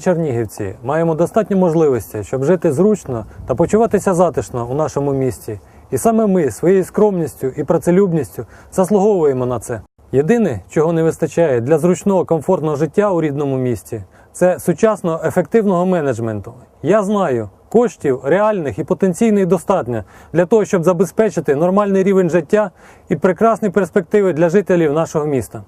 чернігівці маємо достатньо можливості, щоб жити зручно та почуватися затишно у нашому місті. І саме ми своєю скромністю і працелюбністю заслуговуємо на це. Єдине, чого не вистачає для зручного комфортного життя у рідному місті, це сучасного ефективного менеджменту. Я знаю, коштів реальних і потенційних достатньо для того, щоб забезпечити нормальний рівень життя і прекрасні перспективи для жителів нашого міста.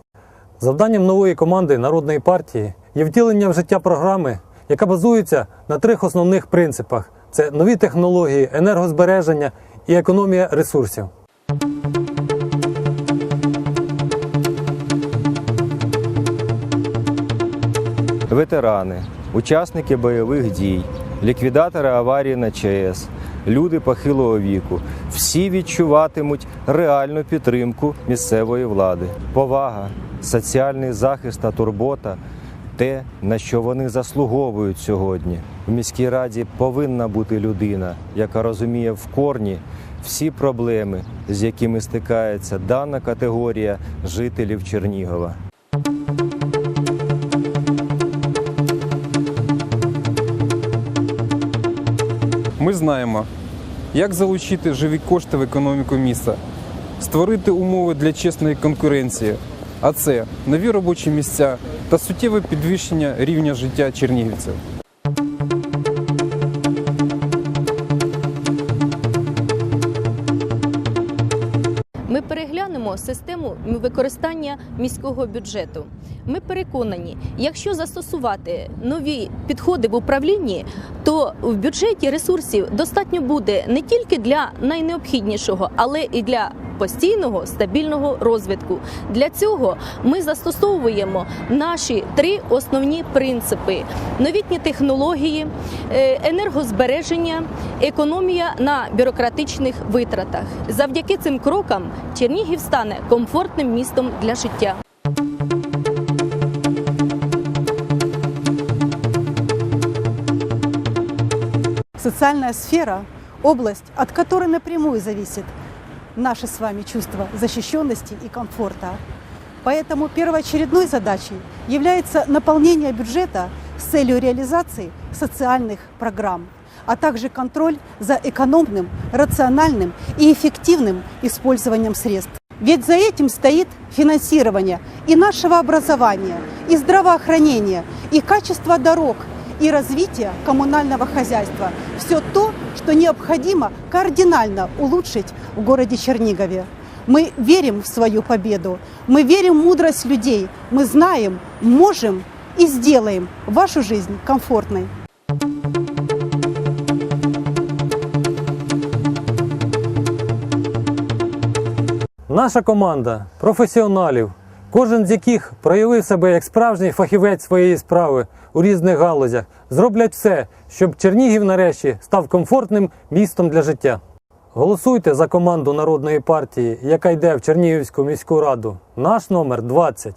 Завданням нової команди народної партії є втілення в життя програми, яка базується на трьох основних принципах: це нові технології, енергозбереження і економія ресурсів. ветерани, учасники бойових дій, ліквідатори аварії на ЧАЕС, люди похилого віку. Всі відчуватимуть реальну підтримку місцевої влади, повага, соціальний захист та турбота. Те, на що вони заслуговують сьогодні. В міській раді повинна бути людина, яка розуміє в корні всі проблеми, з якими стикається дана категорія жителів Чернігова. Ми знаємо, як залучити живі кошти в економіку міста, створити умови для чесної конкуренції, а це нові робочі місця та суттєве підвищення рівня життя чернігівців. Ми переглянемо систему використання міського бюджету. Ми переконані, якщо застосувати нові підходи в управлінні, то в бюджеті ресурсів достатньо буде не тільки для найнеобхіднішого, але і для постійного стабільного розвитку. Для цього ми застосовуємо наші три основні принципи: новітні технології, е, енергозбереження, економія на бюрократичних витратах. Завдяки цим крокам Чернігів стане комфортним містом для життя. Социальная сфера – область, от которой напрямую зависит наше с вами чувство защищенности и комфорта. Поэтому первоочередной задачей является наполнение бюджета с целью реализации социальных программ, а также контроль за экономным, рациональным и эффективным использованием средств. Ведь за этим стоит финансирование и нашего образования, и здравоохранения, и качество дорог, и развитие коммунального хозяйства. Все то, что необходимо кардинально улучшить в городе Чернигове. Мы верим в свою победу, мы верим в мудрость людей, мы знаем, можем и сделаем вашу жизнь комфортной. Наша команда професіоналів, кожен з яких проявив себе як справжній фахівець своєї справи у різних галузях, зроблять все, щоб Чернігів нарешті став комфортним містом для життя. Голосуйте за команду народної партії, яка йде в Чернігівську міську раду. Наш номер 20.